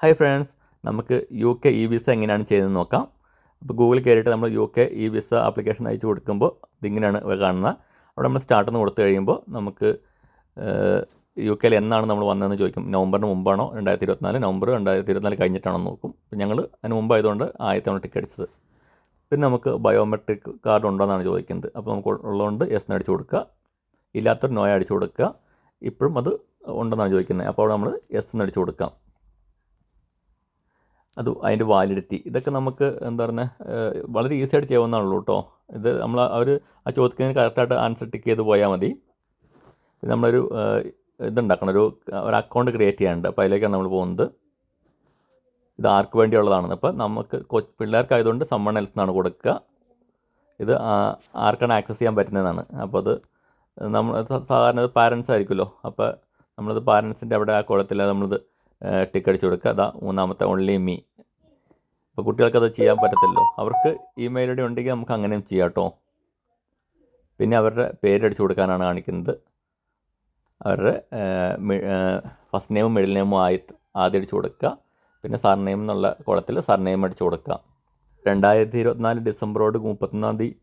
Hi friends നമുക്ക് U K E visa എങ്ങനെയാണ് ചെയ്യുന്നത് നോക്കാം. അപ്പോൾ ഗൂഗിൾ കയറിയിട്ട് നമ്മൾ U K E visa application അയച്ചു കൊടുക്കുമ്പോൾ ഇതിങ്ങനെയാണ് കാണുന്നത്. അവിടെ നമ്മൾ സ്റ്റാർട്ട് എന്ന് കൊടുത്തു കഴിയുമ്പോൾ നമുക്ക് യു കെയിൽ എന്നാണ് നമ്മൾ വന്നതെന്ന് ചോദിക്കും. നവംബറിന് മുമ്പാണോ രണ്ടായിരത്തി ഇരുപത്തിനാല് നവംബർ രണ്ടായിരത്തി ഇരുപത്തിനാല് കഴിഞ്ഞിട്ടാണോ നോക്കും. അപ്പോൾ ഞങ്ങൾ അതിന് മുമ്പായതുകൊണ്ട് ആദ്യത്തെ ടിക്കറ്റ് അടിച്ചത്. പിന്നെ നമുക്ക് ബയോമെട്രിക് കാർഡ് ഉണ്ടോ എന്നാണ് ചോദിക്കുന്നത്. അപ്പോൾ നമുക്ക് ഉള്ളതുകൊണ്ട് എസ് എന്ന് അടിച്ചു കൊടുക്കുക. ഇല്ലാത്തൊരു നോയ അടിച്ചു കൊടുക്കുക. ഇപ്പോഴും അത് ഉണ്ടെന്നാണ് ചോദിക്കുന്നത്. അപ്പോൾ നമ്മൾ എസ് എന്ന് അടിച്ചു കൊടുക്കാം. അത് അതിന്റെ വാലിഡിറ്റി. ഇതൊക്കെ നമുക്ക് എന്താ പറയുക വളരെ ഈസി ആയിട്ട് ചെയ്യാവുന്നതാണല്ലോ കേട്ടോ ഇത് നമ്മൾ അവർ ആ ചോദ്യത്തിന് കറക്റ്റായിട്ട് ആൻസർ ടിക്ക് ചെയ്ത് പോയാൽ മതി. പിന്നെ നമ്മളൊരു ഇതുണ്ടാക്കണം. ഒരു ഒരു അക്കൗണ്ട് ക്രിയേറ്റ് ചെയ്യാനുണ്ട്. അപ്പോൾ അതിലേക്കാണ് നമ്മൾ പോകുന്നത്. ഇത് ആർക്ക് വേണ്ടിയുള്ളതാണ് അപ്പോൾ നമുക്ക് പിള്ളേർക്കായതുകൊണ്ട് സമ്മൺ എൽസ് എന്നാണ് കൊടുക്കുക. ഇത് ആർക്കാണ് ആക്സസ് ചെയ്യാൻ പറ്റുന്നതാണ് അപ്പോൾ അത് നമ്മൾ സാധാരണ പാരൻസ് ആയിരിക്കുമല്ലോ. അപ്പോൾ നമ്മളത് പാരൻസിന്റെ അവിടെ ആ കുളത്തിൽ നമ്മളത് ടിക്ക് അടിച്ചു കൊടുക്കുക. അതാ മൂന്നാമത്തെ ഓൺലി മീ അപ്പോൾ കുട്ടികൾക്കത് ചെയ്യാൻ പറ്റത്തില്ലല്ലോ. അവർക്ക് ഇമെയിൽ ഐ ഡി ഉണ്ടെങ്കിൽ നമുക്ക് അങ്ങനെയും ചെയ്യാം കേട്ടോ പിന്നെ അവരുടെ പേരടിച്ചു കൊടുക്കാനാണ് കാണിക്കുന്നത്. അവരുടെ ഫസ്റ്റ് നെയിമും മിഡിൽ നെയിമും ആയി ആദ്യം അടിച്ചു കൊടുക്കുക. പിന്നെ സർ നെയിം എന്നുള്ള കുളത്തിൽ സർ നെയിം അടിച്ചു കൊടുക്കുക. രണ്ടായിരത്തി ഇരുപത്തിനാല് ഡിസംബറോട് മുപ്പത്തൊന്നാം തീയതി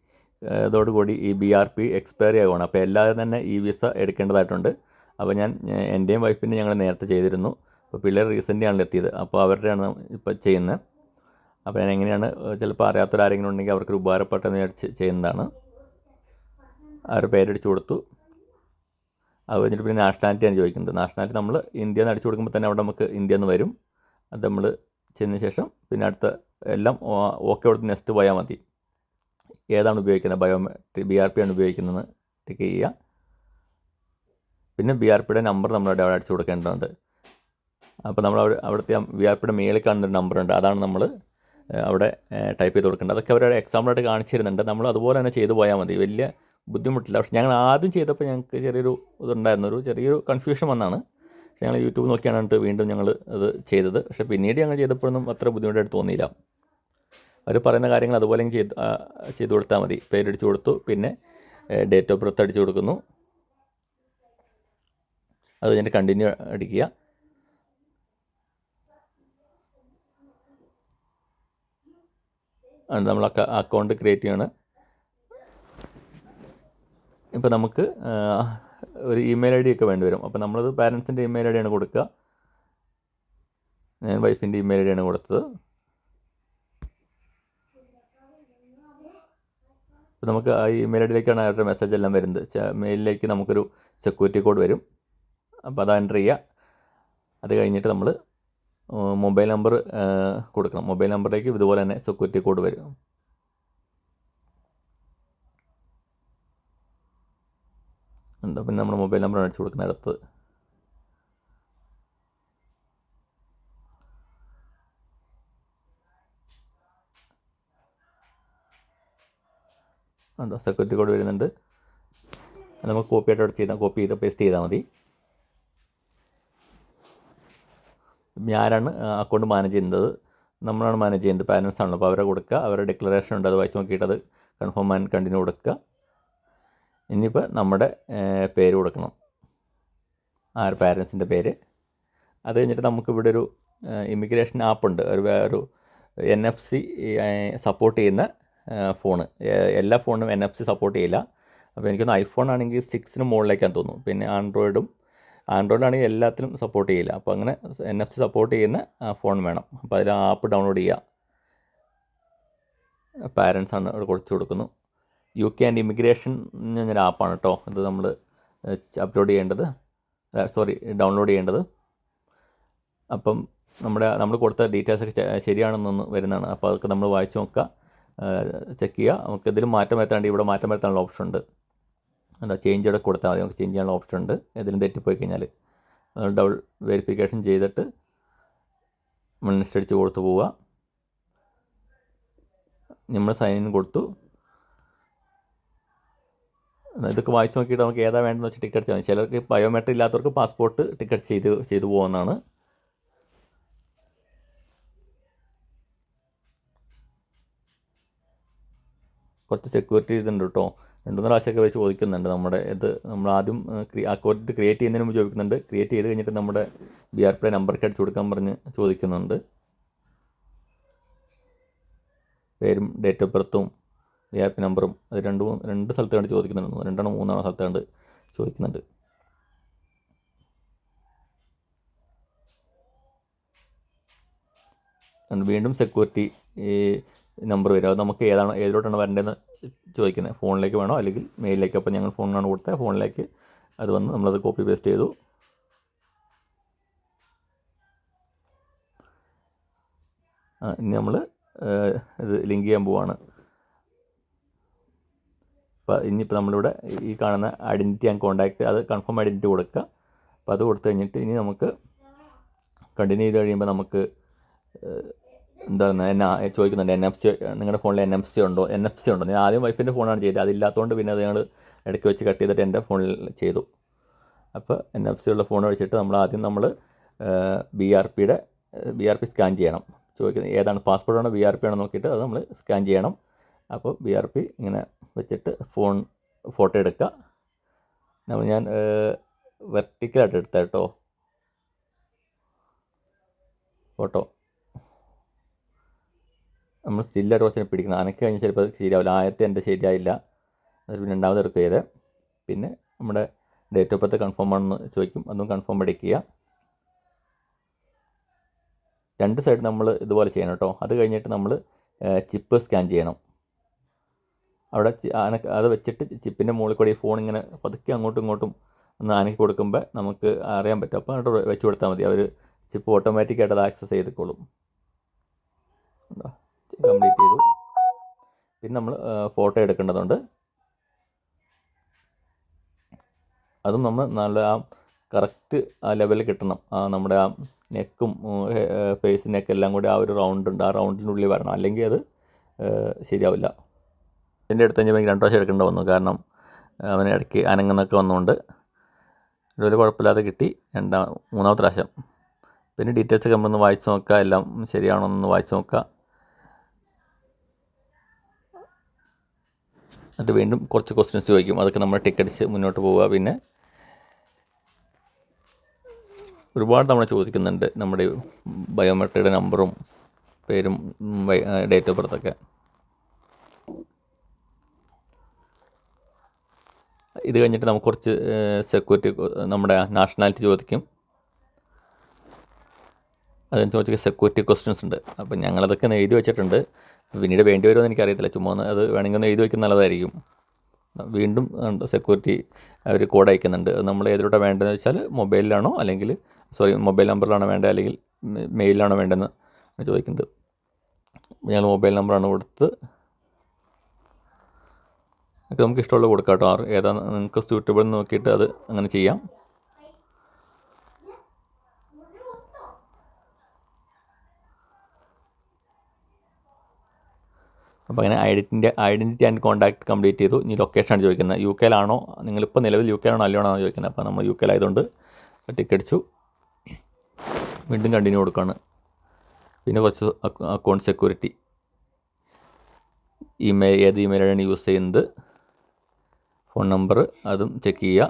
ഇതോടുകൂടി ഈ ബി ആർ പി എക്സ്പയറി ആവുകയാണ്. അപ്പോൾ എല്ലാവരും തന്നെ ഈ വിസ എടുക്കേണ്ടതായിട്ടുണ്ട്. അപ്പോൾ ഞാൻ എന്റെയും വൈഫിന്റെയും ഞങ്ങൾ നേരത്തെ ചെയ്തിരുന്നു. അപ്പോൾ പിള്ളേർ റീസെന്റ് ആണല്ലോ എത്തിയത്. അപ്പോൾ അവരുടെയാണ് ഇപ്പോൾ ചെയ്യുന്നത്. അപ്പോൾ ഞാൻ എങ്ങനെയാണ് ചിലപ്പോൾ അറിയാത്തൊരാരെങ്കിലും ഉണ്ടെങ്കിൽ അവർക്കൊരു ഉപകാരപ്പെട്ടെന്ന് വിചാരിച്ച് ചെയ്യുന്നതാണ്. അവർ പേരടിച്ചു കൊടുത്തു. അത് കഴിഞ്ഞിട്ട് പിന്നെ നാഷണാലിറ്റിയാണ് ചോദിക്കുന്നത്. നാഷണാലിറ്റി നമ്മൾ ഇന്ത്യ എന്ന് അടിച്ചു കൊടുക്കുമ്പോൾ തന്നെ അവിടെ നമുക്ക് ഇന്ത്യ എന്ന് വരും. അത് നമ്മൾ ചെയ്യുന്ന ശേഷം പിന്നെ അടുത്ത എല്ലാം ഓക്കെ കൊടുത്ത് നെക്സ്റ്റ് പോയാൽ മതി. ഏതാണ് ഉപയോഗിക്കുന്നത്? ബയോമെട്രിക് ബി ആർ പി ആണ് ഉപയോഗിക്കുന്നത് ടിക്ക് ചെയ്യുക. പിന്നെ ബി ആർ പിയുടെ നമ്പർ നമ്മളവിടെ അവിടെ അടിച്ചു കൊടുക്കേണ്ടതുണ്ട്. അപ്പോൾ നമ്മൾ അവിടെ അവിടുത്തെ വി ആർ പിയുടെ മേളിൽ കാണുന്ന നമ്പർ നമ്പറുണ്ട് അതാണ് നമ്മൾ അവിടെ ടൈപ്പ് ചെയ്ത് കൊടുക്കേണ്ടത്. അതൊക്കെ അവരുടെ എക്സാമ്പിളായിട്ട് കാണിച്ചു തരുന്നുണ്ട്. നമ്മൾ അതുപോലെ തന്നെ ചെയ്തു പോയാൽ മതി. വലിയ ബുദ്ധിമുട്ടില്ല. പക്ഷേ ഞങ്ങൾ ആദ്യം ചെയ്തപ്പോൾ ഞങ്ങൾക്ക് ചെറിയൊരു ഇതുണ്ടായിരുന്നു. ഒരു ചെറിയൊരു കൺഫ്യൂഷൻ വന്നാണ്. ഞങ്ങൾ യൂട്യൂബ് നോക്കിയാണ് വീണ്ടും ഞങ്ങൾ അത് ചെയ്തത്. പക്ഷേ പിന്നീട് ഞങ്ങൾ ചെയ്തപ്പോഴൊന്നും അത്ര ബുദ്ധിമുട്ടായിട്ട് തോന്നിയില്ല. അവർ പറയുന്ന കാര്യങ്ങൾ അതുപോലെ ചെയ്ത് ചെയ്ത് കൊടുത്താൽ മതി. പേരടിച്ചു കൊടുത്തു. പിന്നെ ഡേറ്റ് ഓഫ് ബർത്ത് അടിച്ചു കൊടുക്കുന്നു. അത് കഴിഞ്ഞിട്ട് കണ്ടിന്യൂ അടിക്കുക. നമ്മൾ അക്കൗണ്ട് ക്രിയേറ്റ് ചെയ്യണം. ഇപ്പോൾ നമുക്ക് ഒരു ഇമെയിൽ ഐ ഡി ഒക്കെ വേണ്ടി വരും. അപ്പോൾ നമ്മളത് പാരൻസിന്റെ ഇമെയിൽ ഐ ഡിയാണ് കൊടുക്കുക. ഞാൻ വൈഫിന്റെ ഇമെയിൽ ഐ ഡിയാണ് കൊടുത്തത്. അപ്പോൾ നമുക്ക് ആ ഇമെയിൽ ഐ ഡിയിലേക്കാണ് അവരുടെ മെസ്സേജ് എല്ലാം വരുന്നത്. മെയിലിലേക്ക് നമുക്കൊരു സെക്യൂരിറ്റി കോഡ് വരും. അപ്പോൾ അത് എന്റർ ചെയ്യുക. അത് കഴിഞ്ഞിട്ട് നമ്മൾ മൊബൈൽ നമ്പർ കൊടുക്കണം. മൊബൈൽ നമ്പറിലേക്ക് ഇതുപോലെ തന്നെ സെക്യൂരിറ്റി കോഡ് വരും. ഉണ്ട്. പിന്നെ നമ്മൾ മൊബൈൽ നമ്പർ അടിച്ചു കൊടുക്കുന്ന അടുത്ത്. ഉണ്ടോ സെക്യൂരിറ്റി കോഡ് വരുന്നുണ്ട്. നമുക്ക് കോപ്പി ആയിട്ട് ചെയ്താൽ കോപ്പി ചെയ്ത് പേസ്റ്റ് ചെയ്താൽ മതി. ഞാനാണ് അക്കൗണ്ട് മാനേജ് ചെയ്യുന്നത്. നമ്മളാണ് മാനേജ് ചെയ്യുന്നത്. പാരൻസ് ആണല്ലോ. അപ്പോൾ അവരെ കൊടുക്കുക. അവരുടെ ഡിക്ലറേഷൻ ഉണ്ട്. അത് വായിച്ച് നോക്കിയിട്ട് അത് കൺഫേം ആൻഡ് കണ്ടിന്യൂ കൊടുക്കുക. ഇനിയിപ്പോൾ നമ്മുടെ പേര് കൊടുക്കണം. ആ ഒരു പാരൻസിന്റെ പേര്. അത് കഴിഞ്ഞിട്ട് നമുക്ക് ഇവിടെ ഒരു ഇമിഗ്രേഷൻ ആപ്പുണ്ട് ഒരു ഒരു എൻ എഫ് സി സപ്പോർട്ട് ചെയ്യുന്ന ഫോണ്. എല്ലാ ഫോണിനും എൻ എഫ് സി സപ്പോർട്ട് ചെയ്യില്ല. അപ്പോൾ എനിക്കൊന്ന് ഐഫോൺ ആണെങ്കിൽ സിക്സിന് മുകളിലേക്കാണ് തോന്നുന്നു. പിന്നെ ആൻഡ്രോയിഡും ആൻഡ്രോയിഡാണെങ്കിൽ എല്ലാത്തിനും സപ്പോർട്ട് ചെയ്യില്ല അപ്പോൾ അങ്ങനെ എൻ എഫ് സി സപ്പോർട്ട് ചെയ്യുന്ന ഫോൺ വേണം. അപ്പോൾ അതിൽ ആപ്പ് ഡൗൺലോഡ് ചെയ്യുക പാരൻസ് ആണ് അവിടെ കൊടുത്തു കൊടുക്കുന്നു. യു കെ ആൻഡ് ഇമിഗ്രേഷൻ എന്നൊരു ആപ്പാണ് കേട്ടോ ഇത് നമ്മൾ അപ്ലോഡ് ചെയ്യേണ്ടത്. സോറി ഡൗൺലോഡ് ചെയ്യേണ്ടത്. അപ്പം നമ്മുടെ നമ്മൾ കൊടുത്ത ഡീറ്റെയിൽസ് ഒക്കെ ശരിയാണെന്നൊന്ന് വരുന്നതാണ്. അപ്പോൾ അതൊക്കെ നമ്മൾ വായിച്ചു നോക്കുക. ചെക്ക് ചെയ്യുക. നമുക്ക് ഇതിലും മാറ്റം വരുത്താണ്ട് ഇവിടെ മാറ്റം വരുത്താനുള്ള ഓപ്ഷൻ ഉണ്ട്. എന്താ ചേഞ്ച് ഇവിടെ കൊടുത്താൽ മതി. നമുക്ക് ചേഞ്ച് ചെയ്യാനുള്ള ഓപ്ഷൻ ഉണ്ട്. ഏതെങ്കിലും തെറ്റിപ്പോയി കഴിഞ്ഞാൽ ഡബിൾ വെരിഫിക്കേഷൻ ചെയ്തിട്ട് അടിച്ച് കൊടുത്തു പോവുക. നമ്മൾ സൈൻ കൊടുത്തു. ഇതൊക്കെ വായിച്ച് നോക്കിയിട്ട് നമുക്ക് ഏതാ വേണ്ടതെന്ന് വെച്ചാൽ ടിക്കറ്റ് ചെയ്യാം ചിലർക്ക് ബയോമെട്രിക് ഇല്ലാത്തവർക്ക് പാസ്പോർട്ട് ടിക്കറ്റ് ചെയ്ത് ചെയ്തു പോകുന്നതാണ് കുറച്ച് സെക്യൂരിറ്റി ഇതുണ്ട് കേട്ടോ. രണ്ട് മൂന്ന് പ്രാവശ്യമൊക്കെ വെച്ച് ചോദിക്കുന്നുണ്ട് നമ്മുടെ ഇത് നമ്മൾ ആദ്യം അക്കൗണ്ട് ക്രിയേറ്റ് ചെയ്യുന്നതിന് മുമ്പ് ചോദിക്കുന്നുണ്ട്. ക്രിയേറ്റ് ചെയ്ത് കഴിഞ്ഞിട്ട് നമ്മുടെ ബി ആർ പി നമ്പർക്ക് അടിച്ചു കൊടുക്കാൻ പറഞ്ഞ് ചോദിക്കുന്നുണ്ട്. പേരും ഡേറ്റ് ഓഫ് ബർത്തും ബി ആർ പി നമ്പറും അത് രണ്ട് രണ്ട് സ്ഥലത്ത് കണ്ട് ചോദിക്കുന്നുണ്ട് രണ്ടെണ്ണം മൂന്നാണോ സ്ഥലത്ത് കണ്ട് ചോദിക്കുന്നുണ്ട്. വീണ്ടും സെക്യൂരിറ്റി നമ്പർ വരും. അത് നമുക്ക് ഏതാണ് ഏതിലോട്ടാണ് വരേണ്ടതെന്ന് ചോദിക്കുന്നത്. ഫോണിലേക്ക് വേണോ അല്ലെങ്കിൽ മെയിലിലേക്ക്? അപ്പോൾ ഞങ്ങൾ ഫോണിനാണ് കൊടുത്തത്. ഫോണിലേക്ക് അത് വന്ന് നമ്മളത് കോപ്പി പേസ്റ്റ് ചെയ്തു. ഇനി നമ്മൾ ഇത് ലിങ്ക് ചെയ്യാൻ പോവാണ്. അപ്പോൾ ഇനിയിപ്പോൾ നമ്മളിവിടെ ഈ കാണുന്ന ഐഡന്റിറ്റി ആൻഡ് കോൺടാക്റ്റ് അത് കൺഫേം ഐഡന്റിറ്റി കൊടുക്കുക. അപ്പോൾ അത് കൊടുത്തു കഴിഞ്ഞിട്ട് ഇനി നമുക്ക് കണ്ടിന്യൂ ചെയ്ത് കഴിയുമ്പോൾ നമുക്ക് എന്താണ് എന്നാ ചോദിക്കുന്നുണ്ട് എൻ എഫ് സി നിങ്ങളുടെ ഫോണിൽ എൻ എഫ് സി ഉണ്ടോ? എൻ എഫ് സി ഉണ്ടോ? ഞാൻ ആദ്യം വൈഫിന്റെ ഫോണാണ് ചെയ്തത്. അതില്ലാത്തതുകൊണ്ട് പിന്നെ അത് ഞങ്ങൾ ഇടയ്ക്ക് വെച്ച് കട്ട് ചെയ്തിട്ട് എന്റെ ഫോണിൽ ചെയ്തു. അപ്പോൾ എൻ എഫ് സി ഉള്ള ഫോൺ വെച്ചിട്ട് നമ്മൾ ആദ്യം നമ്മൾ ബി ആർ പിയുടെ ബി ആർ പി സ്കാൻ ചെയ്യണം. ചോദിക്കുന്നത് ഏതാണ് പാസ്പോർട്ട് ആണോ ബി ആർ പി ആണോ നോക്കിയിട്ട് അത് നമ്മൾ സ്കാൻ ചെയ്യണം. അപ്പോൾ ബി ആർ പി ഇങ്ങനെ വെച്ചിട്ട് ഫോൺ ഫോട്ടോ എടുക്കുക. നമ്മൾ ഞാൻ വെർട്ടിക്കലായിട്ട് എടുത്ത കേട്ടോ. ഫോട്ടോ. നമ്മൾ സ്റ്റില്ലായിട്ട് കുറച്ച് പിടിക്കണം. അനക്ക് കഴിഞ്ഞ് ചിലപ്പോൾ ശരിയാവില്ല. ആദ്യത്തെ എന്റെ ശരിയായില്ല. അത് പിന്നെ രണ്ടാമത് എടുക്കുക ചെയ്ത് പിന്നെ നമ്മുടെ ഡേറ്റ് ഓഫ് ബർത്ത് കൺഫേം ആണെന്ന് ചോദിക്കും. അതും കൺഫേം അടിക്കുക രണ്ട് സൈഡ് നമ്മൾ ഇതുപോലെ ചെയ്യണം കേട്ടോ. അത് കഴിഞ്ഞിട്ട് നമ്മൾ ചിപ്പ് സ്കാൻ ചെയ്യണം. അവിടെ അത് വെച്ചിട്ട് ചിപ്പിന്റെ മുകളിൽ കൂടി ഫോൺ ഇങ്ങനെ പതുക്കെ അങ്ങോട്ടും ഇങ്ങോട്ടും ഒന്ന് അനക്കി കൊടുക്കുമ്പോൾ നമുക്ക് അറിയാൻ പറ്റും. അപ്പോൾ അങ്ങോട്ട് വെച്ച് കൊടുത്താൽ മതി. അവർ ചിപ്പ് ഓട്ടോമാറ്റിക്കായിട്ട് അത് ആക്സസ് കംപ്ലീറ്റ് ചെയ്തു. പിന്നെ നമ്മൾ ഫോട്ടോ എടുക്കേണ്ടതുണ്ട്. അതും നമ്മൾ നല്ല ആ കറക്റ്റ് ആ ലെവലിൽ കിട്ടണം. ആ നമ്മുടെ ആ നെക്കും ഫേസ് നെക്ക് എല്ലാം കൂടി ആ ഒരു റൗണ്ട് ഉണ്ട്. ആ റൗണ്ടിനുള്ളിൽ വരണം. അല്ലെങ്കിൽ അത് ശരിയാവില്ല. എന്റെ അടുത്ത് എനിക്ക് രണ്ട് പ്രാവശ്യം എടുക്കേണ്ടി വന്നു. കാരണം അവന് ഇടയ്ക്ക് അനങ്ങുന്നൊക്കെ വന്നുകൊണ്ട് ഇതുപോലെ കുഴപ്പമില്ലാതെ കിട്ടി. രണ്ടാം മൂന്നാമത്തെ പ്രാവശ്യം. പിന്നെ ഡീറ്റെയിൽസ് ഒക്കെ നമ്മളൊന്ന് വായിച്ച് നോക്കുക എല്ലാം ശരിയാണോ എന്നൊന്ന് വായിച്ച് നോക്കുക എന്നിട്ട് വീണ്ടും കുറച്ച് ക്വസ്റ്റ്യൻസ് ചോദിക്കും. അതൊക്കെ നമ്മൾ ടിക്കറ്റ്സ് മുന്നോട്ട് പോവുക. പിന്നെ ഒരുപാട് നമ്മൾ ചോദിക്കുന്നുണ്ട് നമ്മുടെ ബയോമെട്രിയുടെ നമ്പറും പേരും ഡേറ്റ് ഓഫ് ബർത്തൊക്കെ ഇത് കഴിഞ്ഞിട്ട് നമുക്ക് കുറച്ച് സെക്യൂരിറ്റി നമ്മുടെ നാഷണാലിറ്റി ചോദിക്കും. അതിന് ചോദിച്ചാൽ സെക്യൂരിറ്റി ക്വസ്റ്റ്യൻസ് ഉണ്ട്. അപ്പം ഞങ്ങളതൊക്കെ എഴുതി വെച്ചിട്ടുണ്ട്. പിന്നീട് വേണ്ടി വരുമോ എന്ന് എനിക്കറിയത്തില്ല. ചുമ്മാ അത് വേണമെങ്കിൽ ഒന്ന് എഴുതി വയ്ക്കുന്ന നല്ലതായിരിക്കും. വീണ്ടും സെക്യൂരിറ്റി അവർ കോഡ് അയക്കുന്നുണ്ട്. നമ്മൾ ഏതിലൂടെ വേണ്ടതെന്ന് വെച്ചാൽ മൊബൈലിലാണോ അല്ലെങ്കിൽ സോറി മൊബൈൽ നമ്പറിലാണോ വേണ്ടത് അല്ലെങ്കിൽ മെയിലിലാണോ വേണ്ടതെന്ന് ചോദിക്കുന്നത്. ഞങ്ങൾ മൊബൈൽ നമ്പറാണ് കൊടുത്ത് നമുക്ക് ഇഷ്ടമുള്ള കൊടുക്കാം കേട്ടോ. ആറ് ഏതാണ് നിങ്ങൾക്ക് സ്യൂട്ടബിൾ നോക്കിയിട്ട് അത് അങ്ങനെ ചെയ്യാം. അപ്പോൾ അങ്ങനെ ഐഡന്റിന്റെ ഐഡന്റിറ്റി ആൻഡ് കോൺടാക്ട് കംപ്ലീറ്റ് ചെയ്തു. ഇനി ലൊക്കേഷനാണ് ചോദിക്കുന്നത്. യു കെയിലാണോ നിങ്ങളിപ്പോൾ നിലവിൽ യു കെയിലാണോ അല്ലയോ ആണോ ചോദിക്കുന്നത്. അപ്പോൾ നമ്മൾ യു കെയിലായതുകൊണ്ട് ടിക്ക് അടിച്ചു. വീണ്ടും കണ്ടിന്യൂ കൊടുക്കുകയാണ് പിന്നെ കുറച്ച് അക്കൗണ്ട് സെക്യൂരിറ്റി ഇമെയിൽ ഏത് ഇമെയിലാണ് യൂസ് ചെയ്യുന്നത്? ഫോൺ നമ്പർ അതും ചെക്ക് ചെയ്യുക.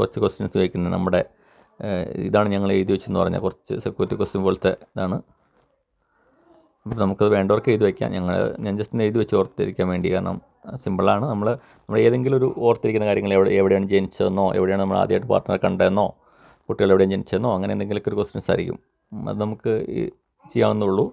കുറച്ച് ക്വസ്റ്റ്യൻസ് ചോദിക്കുന്നത് നമ്മുടെ ഇതാണ് ഞങ്ങൾ എഴുതി വെച്ചെന്ന് പറഞ്ഞാൽ കുറച്ച് സെക്യൂരിറ്റി ക്വസ്റ്റ്യൻ പോലത്തെ ഇതാണ്. അപ്പോൾ നമുക്കത് വേണ്ടവർക്ക് എഴുതി വയ്ക്കാം ഞങ്ങൾ ഞാൻ ജസ്റ്റ് എഴുതി വെച്ച് ഓർത്തിരിക്കാൻ വേണ്ടി കാരണം സിമ്പിളാണ് നമ്മൾ നമ്മൾ ഏതെങ്കിലും ഒരു ഓർത്തിരിക്കുന്ന കാര്യങ്ങൾ എവിടെ എവിടെയാണ് ജനിച്ചതെന്നോ എവിടെയാണ് നമ്മൾ ആദ്യമായിട്ട് പാർട്ട്ണർ കണ്ടതെന്നോ കുട്ടികൾ എവിടെയാണ് ജനിച്ചതെന്നോ അങ്ങനെ എന്തെങ്കിലുമൊക്കെ ഒരു ക്വസ്റ്റ്യൻസ് ആയിരിക്കും. അത് നമുക്ക് ചെയ്യാവുന്നേ ചെയ്യാവുന്നുള്ളൂ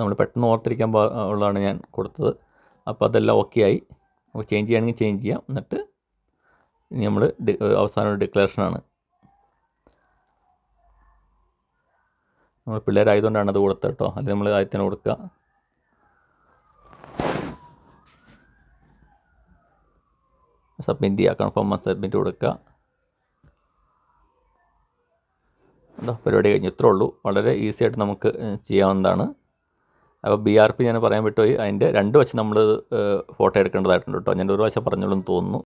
നമ്മൾ പെട്ടെന്ന് ഓർത്തിരിക്കാൻ ഉള്ളതാണ് ഞാൻ കൊടുത്തത്. അപ്പോൾ അതെല്ലാം ഓക്കെ ആയി. നമുക്ക് ചേഞ്ച് ചെയ്യണമെങ്കിൽ ചേഞ്ച് ചെയ്യാം. എന്നിട്ട് ഇനി നമ്മൾ അവസാന ഡിക്ലറേഷനാണ് നമ്മൾ പിള്ളേരായതുകൊണ്ടാണ് അത് കൊടുത്തത് കേട്ടോ. അല്ലെങ്കിൽ നമ്മൾ ആദ്യത്തിന് കൊടുക്കുക. സബ്മിറ്റ് ചെയ്യുക കൺഫേം സബ്മിറ്റ് കൊടുക്കുക. പരിപാടി കഴിഞ്ഞു. ഇത്രേ ഉള്ളൂ. വളരെ ഈസി ആയിട്ട് നമുക്ക് ചെയ്യാവുന്നതാണ്. അപ്പോൾ ബി ആർ പി ഞാൻ പറയാൻ വിട്ടുപോയി. അതിന്റെ രണ്ട് വശം നമ്മൾ ഫോട്ടോ എടുക്കേണ്ടതായിട്ടുണ്ട് കേട്ടോ. ഞാൻ ഒരു വശം പറഞ്ഞോളൂ എന്ന് തോന്നുന്നു.